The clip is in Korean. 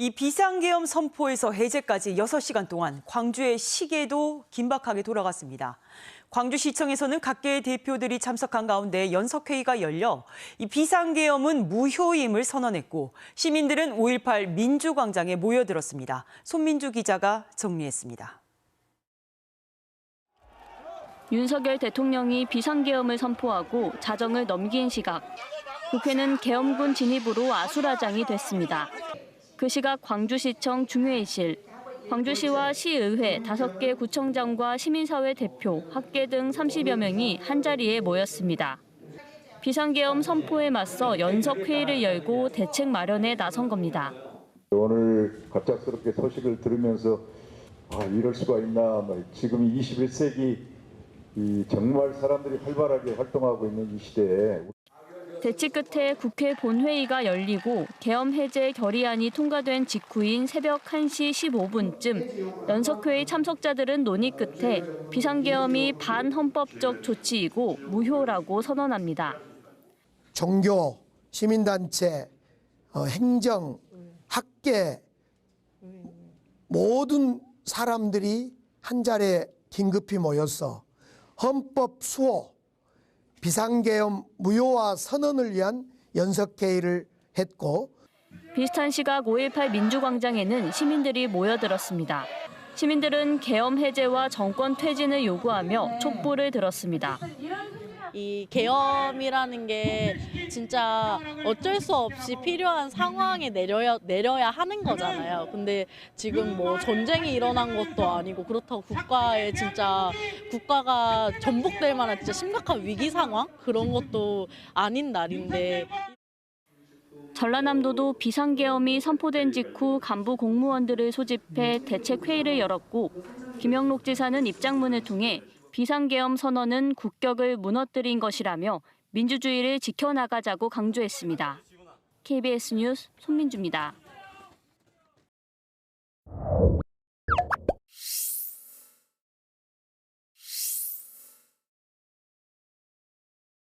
이 비상계엄 선포에서 해제까지 6시간 동안 광주의 시계도 긴박하게 돌아갔습니다. 광주시청에서는 각계의 대표들이 참석한 가운데 연석회의가 열려 이 비상계엄은 무효임을 선언했고 시민들은 5.18 민주광장에 모여들었습니다. 손민주 기자가 정리했습니다. 윤석열 대통령이 비상계엄을 선포하고 자정을 넘긴 시각. 국회는 계엄군 진입으로 아수라장이 됐습니다. 그 시각 광주시청 중회의실, 광주시와 시의회 5개 구청장과 시민사회 대표, 학계 등 30여 명이 한자리에 모였습니다. 비상계엄 선포에 맞서 연석 회의를 열고 대책 마련에 나선 겁니다. 오늘 갑작스럽게 소식을 들으면서 아 이럴 수가 있나 뭐 지금 21세기 이 정말 사람들이 활발하게 활동하고 있는 이 시대에 대치 끝에 국회 본회의가 열리고 계엄 해제 결의안이 통과된 직후인 새벽 1시 15분쯤 연석회의 참석자들은 논의 끝에 비상계엄이 반헌법적 조치이고 무효라고 선언합니다. 종교, 시민단체, 어, 행정, 학계 모든 사람들이 한 자리에 긴급히 모여서 헌법 수호, 비상계엄 무효화 선언을 위한 연석회의를 했고 비슷한 시각 5.18 민주광장에는 시민들이 모여들었습니다. 시민들은 계엄 해제와 정권 퇴진을 요구하며 촛불을 들었습니다. 이 계엄이라는 게 진짜 어쩔 수 없이 필요한 상황에 내려야 내려야 하는 거잖아요. 근데 지금 뭐 전쟁이 일어난 것도 아니고 그렇다고 국가에 진짜 국가가 전복될 만한 진짜 심각한 위기 상황 그런 것도 아닌 날인데 전라남도도 비상계엄이 선포된 직후 간부 공무원들을 소집해 대책회의를 열었고 김영록 지사는 입장문을 통해 비상계엄 선언은 국격을 무너뜨린 것이라며 민주주의를 지켜나가자고 강조했습니다. KBS 뉴스 손민주입니다.